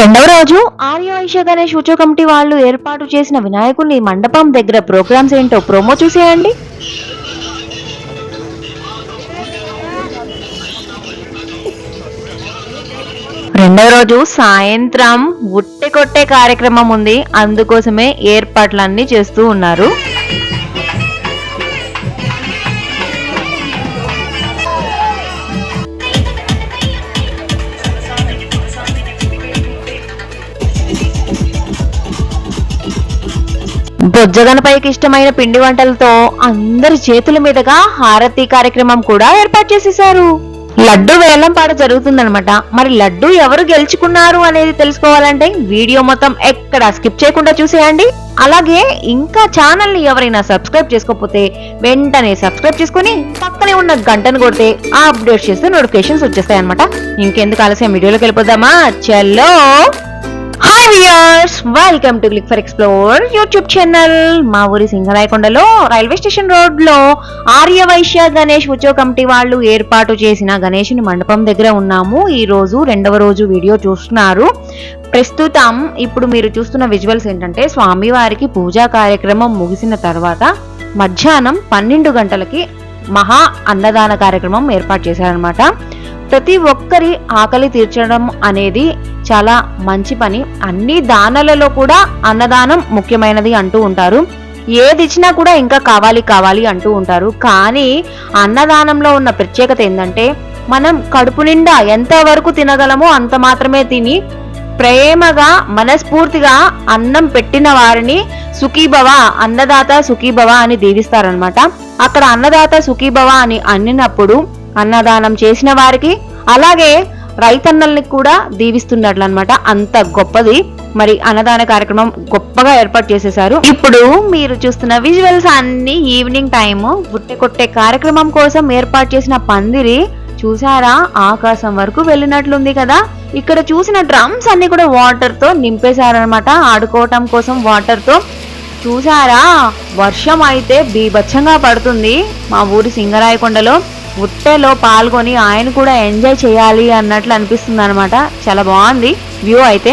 రెండవ రోజు ఆర్య వైశ్య గణేష్ ఉచ కమిటీ వాళ్ళు ఏర్పాటు చేసిన వినాయకుని మండపం దగ్గర ప్రోగ్రామ్స్ ఏంటో ప్రోమో చూసేయండి. రెండవ రోజు సాయంత్రం ఉట్టె కొట్టే కార్యక్రమం ఉంది. అందుకోసమే ఏర్పాట్లన్నీ చేస్తూ ఉన్నారు. బొజ్జగనపైకి ఇష్టమైన పిండి వంటలతో అందరి చేతుల మీదుగా హారతి కార్యక్రమం కూడా ఏర్పాటు చేసేశారు. లడ్డు వేలం పాట జరుగుతుందనమాట మరి లడ్డు ఎవరు గెలుచుకున్నారు అనేది తెలుసుకోవాలంటే వీడియో మొత్తం ఎక్కడ స్కిప్ చేయకుండా చూసేయండి. అలాగే ఇంకా ఛానల్ని ఎవరైనా సబ్స్క్రైబ్ చేసుకోకపోతే వెంటనే సబ్స్క్రైబ్ చేసుకుని పక్కనే ఉన్న గంటను కొడితే ఆ అప్డేట్ చేస్తే నోటిఫికేషన్స్ వచ్చేస్తాయి అనమాట ఇంకెందుకు ఆలస్యం? వీడియోలోకి వెళ్ళిపోదామా? చలో! Hi viewers welcome to click for explore YouTube channel మా ఊరి సింగరాయకొండలో రైల్వే స్టేషన్ రోడ్లో ఆర్యవైశ్య గణేష్ ఉత్సవ కమిటీ వాళ్ళు ఏర్పాటు చేసిన గణేషుని మండపం దగ్గర ఉన్నాము. ఈ రోజు రెండవ రోజు వీడియో చూస్తున్నారు. ప్రస్తుతం ఇప్పుడు మీరు చూస్తున్న విజువల్స్ ఏంటంటే స్వామివారికి పూజా కార్యక్రమం ముగిసిన తర్వాత మధ్యాహ్నం పన్నెండు గంటలకి మహా అన్నదాన కార్యక్రమం ఏర్పాటు చేశారనమాట ప్రతి ఒక్కరి ఆకలి తీర్చడం అనేది చాలా మంచి పని. అన్ని దానాలలో కూడా అన్నదానం ముఖ్యమైనది అంటూ ఉంటారు. ఏది ఇచ్చినా కూడా ఇంకా కావాలి కావాలి అంటూ ఉంటారు. కానీ అన్నదానంలో ఉన్న ప్రత్యేకత ఏంటంటే మనం కడుపు నిండా ఎంత వరకు తినగలమో అంత మాత్రమే తిని ప్రేమగా మనస్ఫూర్తిగా అన్నం పెట్టిన వారిని సుఖీభవ అన్నదాత సుఖీభవ అని దీవిస్తారనమాట అక్కడ అన్నదాత సుఖీభవ అని అన్నినప్పుడు అన్నదానం చేసిన వారికి అలాగే రైతన్నల్ని కూడా దీవిస్తున్నట్లు అనమాట అంత గొప్పది. మరి అన్నదాన కార్యక్రమం గొప్పగా ఏర్పాటు చేసేసారు ఇప్పుడు మీరు చూస్తున్న విజువల్స్ అన్ని ఈవినింగ్ టైము బుట్టె కొట్టే కార్యక్రమం కోసం ఏర్పాటు చేసిన పందిరి చూసారా ఆకాశం వరకు వెళ్ళినట్లుంది కదా. ఇక్కడ చూసిన డ్రమ్స్ అన్ని కూడా వాటర్తో నింపేశారనమాట ఆడుకోవటం కోసం వాటర్తో. చూసారా వర్షం అయితే బీభత్సంగా పడుతుంది. మా ఊరి సింగరాయకొండలో. ఉట్టెలో పాల్గొని ఆయన కూడా ఎంజాయ్ చేయాలి అన్నట్లు అనిపిస్తుంది అనమాట చాలా బాగుంది వ్యూ అయితే.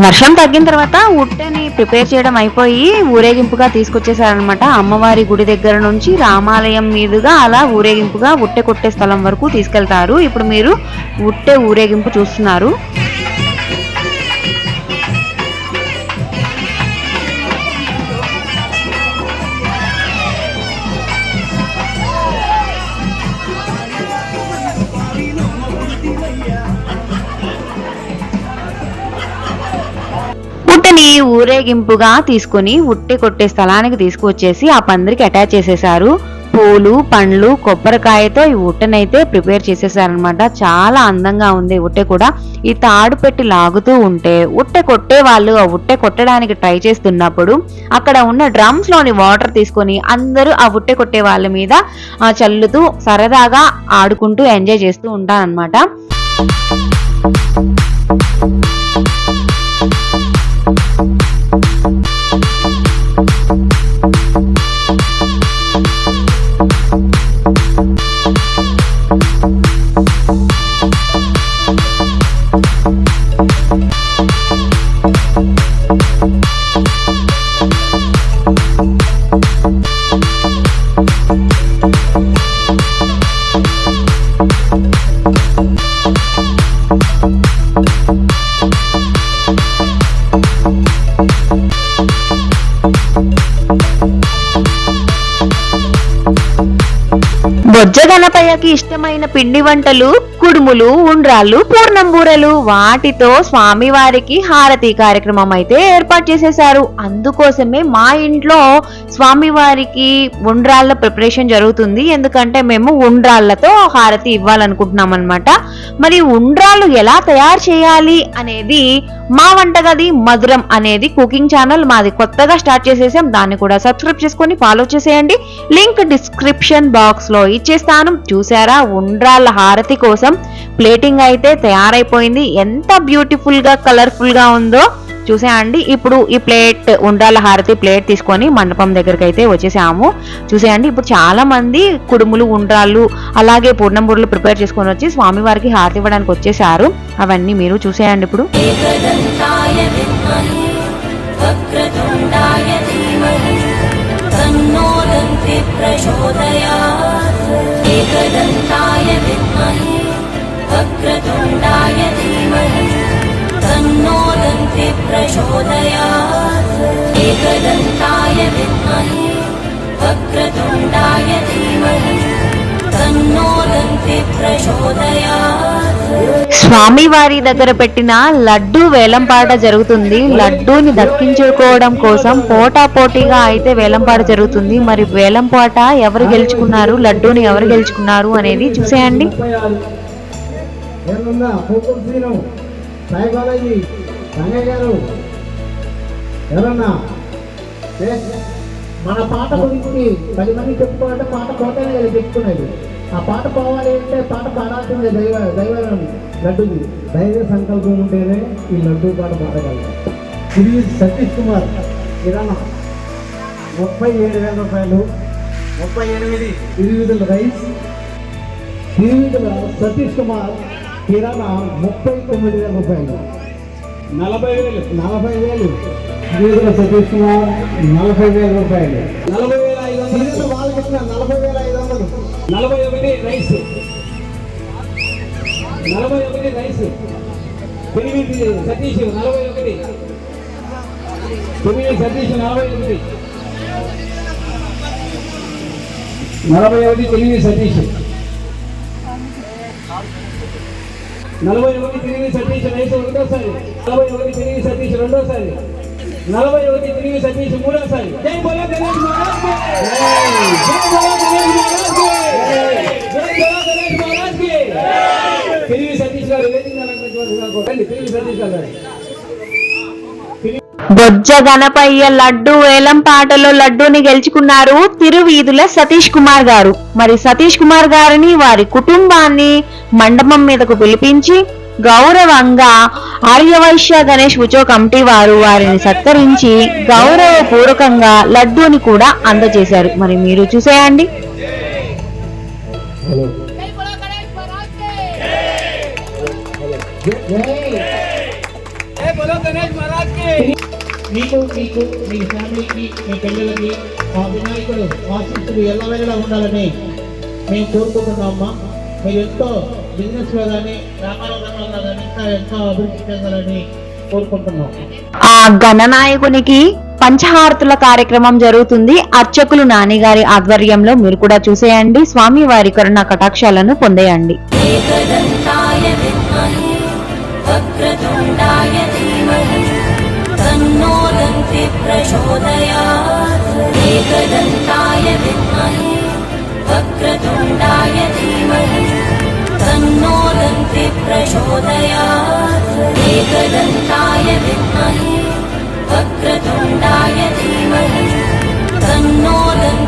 వర్షం తగ్గిన తర్వాత ఉట్టెని ప్రిపేర్ చేయడం అయిపోయి ఊరేగింపుగా తీసుకొచ్చేసారనమాట అమ్మవారి గుడి దగ్గర నుంచి రామాలయం మీదుగా అలా ఊరేగింపుగా ఉట్టె కొట్టే స్థలం వరకు తీసుకెళ్తారు. ఇప్పుడు మీరు ఉట్టె ఊరేగింపు చూస్తున్నారు. ఊరేగింపుగా తీసుకుని ఉట్టి కొట్టే స్థలానికి తీసుకువచ్చేసి ఆ పందిరికి అటాచ్ చేసేసారు పూలు పండ్లు కొబ్బరికాయతో ఈ ఉట్టనైతే ప్రిపేర్ చేసేసారనమాట చాలా అందంగా ఉంది ఉట్టె కూడా. ఈ తాడు పెట్టి లాగుతూ ఉంటే ఉట్టె కొట్టే వాళ్ళు ఆ ఉట్టె కొట్టడానికి ట్రై చేస్తున్నప్పుడు అక్కడ ఉన్న డ్రమ్స్లోని వాటర్ తీసుకొని అందరూ ఆ ఉట్టె కొట్టే వాళ్ళ మీద చల్లుతూ సరదాగా ఆడుకుంటూ ఎంజాయ్ చేస్తూ ఉంటారనమాట బొజ్జ గణపయ్యకి ఇష్టమైన పిండి వంటలు కుడుములు ఉండ్రాళ్ళు పూర్ణంబూరలు. వాటితో స్వామివారికి హారతి కార్యక్రమం అయితే ఏర్పాటు చేసేశారు. అందుకోసమే మా ఇంట్లో స్వామివారికి ఉండ్రాళ్ళ ప్రిపరేషన్ జరుగుతుంది. ఎందుకంటే మేము ఉండ్రాళ్ళతో హారతి ఇవ్వాలనుకుంటున్నాం అనమాట మరి ఉండ్రాళ్ళు ఎలా తయారు చేయాలి అనేది మా వంటగది మధురం అనేది కుకింగ్ ఛానల్ మాది కొత్తగా స్టార్ట్ చేసేసాం. దాన్ని కూడా సబ్స్క్రైబ్ చేసుకొని ఫాలో చేసేయండి. లింక్ డిస్క్రిప్షన్ బాక్స్లో ఇచ్చేస్తాను. చూసారా? ఉండ్రాళ్ళ హారతి కోసం ప్లేటింగ్ అయితే తయారైపోయింది. ఎంత బ్యూటిఫుల్గా కలర్ఫుల్గా కలర్ఫుల్గా ఉందో చూసా అండి ఇప్పుడు ఈ ప్లేట్ ఉండ్రాల హారతి ప్లేట్ తీసుకొని మండపం దగ్గరికి అయితే వచ్చేసాము. చూసేయండి ఇప్పుడు చాలా మంది కుడుములు ఉండ్రాళ్ళు అలాగే పూర్ణంబూరులు ప్రిపేర్ చేసుకొని వచ్చి స్వామివారికి హారతి ఇవ్వడానికి వచ్చేసారు అవన్నీ మీరు చూసేయండి ఇప్పుడు. एकदन्ताय विद्महे वक्रतुण्डाय धीमहि तन्नो दन्ति प्रचोदयात् స్వామివారి దగ్గర పెట్టిన లడ్డు వేలంపాట జరుగుతుంది లడ్డూని దక్కించుకోవడం కోసం పోటా పోటీగా అయితే వేలంపాట జరుగుతుంది మరి వేలంపాట ఎవరు గెలుచుకున్నారు లడ్డూని ఎవరు గెలుచుకున్నారు అనేది చూసేయండి ముప్పై ఆరు ఏమన్నా పోకుల శ్రీను సాయి బాలాజీ రంగయ్య గారు ఎవరన్నా ఏ, మన పాట గురించి పది మంది చెప్పుకోవాలంటే పాట పోతేనే కదా చెప్పుకునేది. ఆ పాట పోవాలి అంటే పాట పాడాల్సిందే దైవ దైవం లడ్డుది. దైవ సంకల్పం ఉంటేనే ఈ లడ్డు పాట పాడగలరు ఇది సతీష్ కుమార్ కిరాణా ముప్పై ఏడు వేల రూపాయలు. ముప్పై ఎనిమిది ఇరువిధుల రైస్. తిరువిధుల సతీష్ కుమార్ కిరాణా ముప్పై తొమ్మిది వేల రూపాయలు. నలభై వేలు. నలభై వేలు. తిరువిధుల సతీష్ కుమార్ నలభై వేల రూపాయలు. నలభై వేల ఐదు వందలు. నలభై వేల ఐదు వందలు. నలభై ఒకటి రైస్. నలభై ఒకటి రైస్. సతీష్ నలభై ఒకటి. పెరిమిటి సతీష్ నలభై ఒకటి. నలభై ఒకటి తెలివి సతీష్. నలభై ఒకటి తిరిగి సతీష్ రైస్ ఒకటోసారి నలభై ఒకటి తిరిగి సతీష్ రెండోసారి నలభై ఒకటి తిరిగి సతీష్ మూడోసారి జై బోలో గణేష్ మహారాజ్కి! జై బోలో గణేష్ మహారాజ్కి! జై బోలో గణేష్ మహారాజ్కి! తిరిగి సతీష్ గారు వేదిక అలంకరించవలసిందిగా రండి తిరిగి సతీష్ గారు రండి. బొజ్జ గణపయ్య లడ్డు వేలం పాటలో లడ్డూని గెలుచుకున్నారు తిరువీధుల సతీష్ కుమార్ గారు మరి సతీష్ కుమార్ గారిని వారి కుటుంబాన్ని మండపం మీదకు పిలిపించి గౌరవంగా ఆర్యవైశ్య గణేష్ ఉచో కమిటీ వారు వారిని సత్కరించి గౌరవపూర్వకంగా లడ్డూని కూడా అందజేశారు మరి మీరు చూసేయండి జై బోలో గణేష్ మహారాజ్కి! మీకు మీకు మీ ఫ్యామిలీకి మీ పిల్లలకి ఆ వినాయకుడు ఆశీస్సులు ఎల్లవేళలా ఉండాలని మేము కోరుకుంటున్నామమ్మా మీరు ఎంతో బిజినెస్లో కానీ వ్యాపార రంగంలో కానీ ఇంకా ఎంతో అభివృద్ధి చెందాలని కోరుకుంటున్నాం. ఆ గణనాయకునికి పంచహారతుల కార్యక్రమం జరుగుతుంది. అర్చకులు నానిగారి ఆధ్వర్యంలో మీరు కూడా చూసేయండి. స్వామి వారి కరుణ కటాక్షాలను పొందేయండి.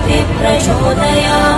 प्रचोदया